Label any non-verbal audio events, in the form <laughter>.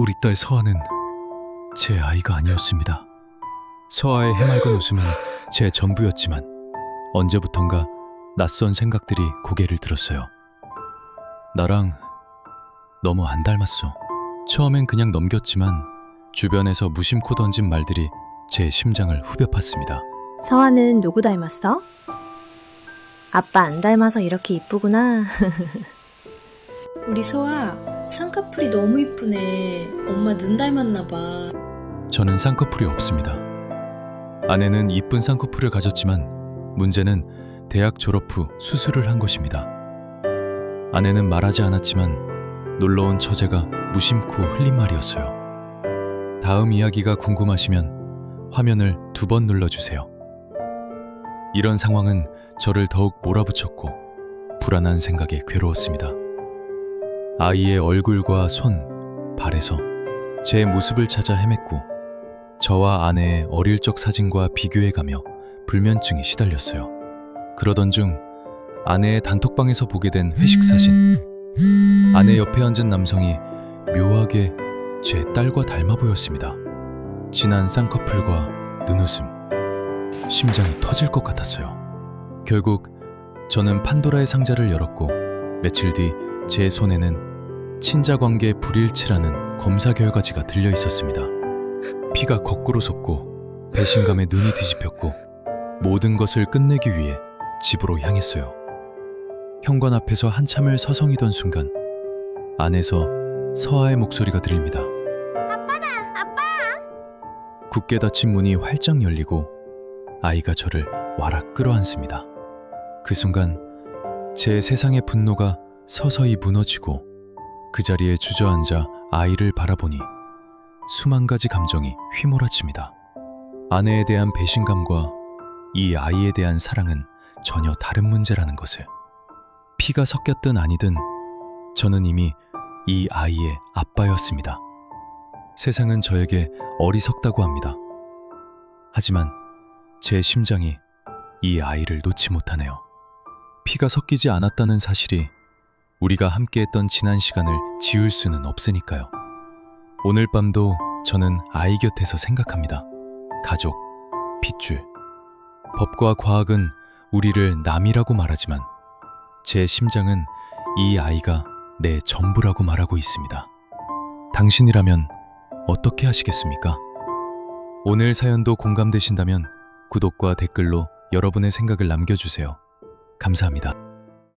우리 딸 서아는 제 아이가 아니었습니다. 서아의 해맑은 웃음은 제 전부였지만 언제부턴가 낯선 생각들이 고개를 들었어요. 나랑 너무 안 닮았어. 처음엔 그냥 넘겼지만 주변에서 무심코 던진 말들이 제 심장을 후벼 팠습니다. 서아는 누구 닮았어? 아빠 안 닮아서 이렇게 이쁘구나. <laughs> 우리 서아 쌍꺼풀이 너무 이쁘네. 엄마 눈 닮았나 봐. 저는 쌍꺼풀이 없습니다. 아내는 이쁜 쌍꺼풀을 가졌지만 문제는 대학 졸업 후 수술을 한 것입니다. 아내는 말하지 않았지만 놀러온 처제가 무심코 흘린 말이었어요. 다음 이야기가 궁금하시면 화면을 두 번 눌러주세요. 이런 상황은 저를 더욱 몰아붙였고 불안한 생각에 괴로웠습니다. 아이의 얼굴과 손, 발에서 제 모습을 찾아 헤맸고 저와 아내의 어릴 적 사진과 비교해가며 불면증이 시달렸어요. 그러던 중 아내의 단톡방에서 보게 된 회식 사진. 아내 옆에 앉은 남성이 묘하게 제 딸과 닮아 보였습니다. 진한 쌍꺼풀과 눈웃음. 심장이 터질 것 같았어요. 결국 저는 판도라의 상자를 열었고 며칠 뒤 제 손에는 친자 관계 불일치라는 검사 결과지가 들려 있었습니다. 피가 거꾸로 솟고 배신감에 눈이 뒤집혔고 모든 것을 끝내기 위해 집으로 향했어요. 현관 앞에서 한참을 서성이던 순간 안에서 서아의 목소리가 들립니다. 아빠다, 아빠! 굳게 닫힌 문이 활짝 열리고 아이가 저를 와락 끌어안습니다. 그 순간 제 세상의 분노가 서서히 무너지고 그 자리에 주저앉아 아이를 바라보니 수만 가지 감정이 휘몰아칩니다. 아내에 대한 배신감과 이 아이에 대한 사랑은 전혀 다른 문제라는 것을. 피가 섞였든 아니든 저는 이미 이 아이의 아빠였습니다. 세상은 저에게 어리석다고 합니다. 하지만 제 심장이 이 아이를 놓지 못하네요. 피가 섞이지 않았다는 사실이 우리가 함께했던 지난 시간을 지울 수는 없으니까요. 오늘 밤도 저는 아이 곁에서 생각합니다. 가족, 핏줄. 법과 과학은 우리를 남이라고 말하지만 제 심장은 이 아이가 내 전부라고 말하고 있습니다. 당신이라면 어떻게 하시겠습니까? 오늘 사연도 공감되신다면 구독과 댓글로 여러분의 생각을 남겨주세요. 감사합니다.